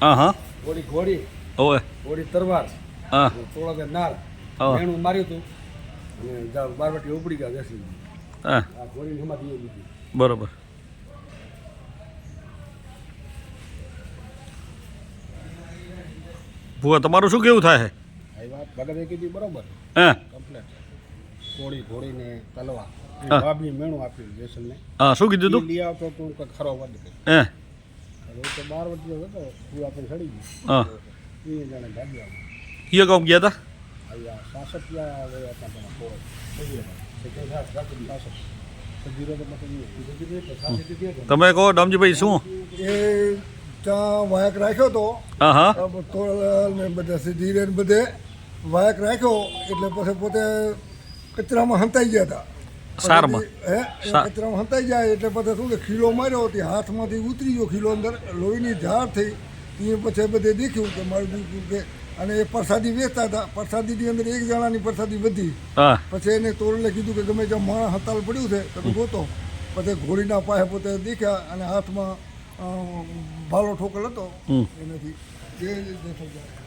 હા હા ઘોડી. ઘોડી ઓવે. ઘોડી તરવાર. હા. થોડા કે નાર. એનું માર્યું હતું અને બારવટી ઉપડી ગયા બેસી હા. આ ઘોડી હમાતી દીધી બરોબર. ભુવા તમારું શું કેવું થાય આ વાત ભગતે કીધી બરોબર. હા. કમ્પ્લેટ. ઘોડી ઘોડીને તલવા. હા. મેણું આપ્યું બેસનને. હા શું કીધું તું? લઈ આવતો તું ખરો વધ હે. બાર વર્ષ હતો તું આપણે ચડી ગયું. હા. એ જાણે ભાગ્યા. કયો ગામ ગયા હતા સાસઠિયા ગયા હતા પેલા પોળો સજીરો તો પછી તમે કહો દામજીભાઈ શું? એ ત્યાં વાયક રાખ્યો તો હા હા. ને બધા સિદ્ધિરે બધે વાયક રાખ્યો એટલે પછી પોતે કચરામાં હંતાઈ ગયા હતા. સારમાં? કચરામાં હંતાઈ જાય એટલે પછી શું કે ખીલો માર્યો હતી હાથમાંથી ઉતરી ગયો ખીલો અંદર લોહીની ઝાડ થઈ. એ પછી બધે દેખ્યું કે મારું કે અને એ પ્રસાદી વેચતા હતા. પ્રસાદીની અંદર એક જણાની પ્રસાદી વધી. પછી એને તોરલે કીધું કે ગમે ત્યાં માણસ હતાલ પડ્યું છે તમે ગોતો. પછી ઘોડીના પાસે પોતે દેખ્યા અને હાથમાં ભાલો ઠોકલ હતો. એનાથી એ થઈ જાય.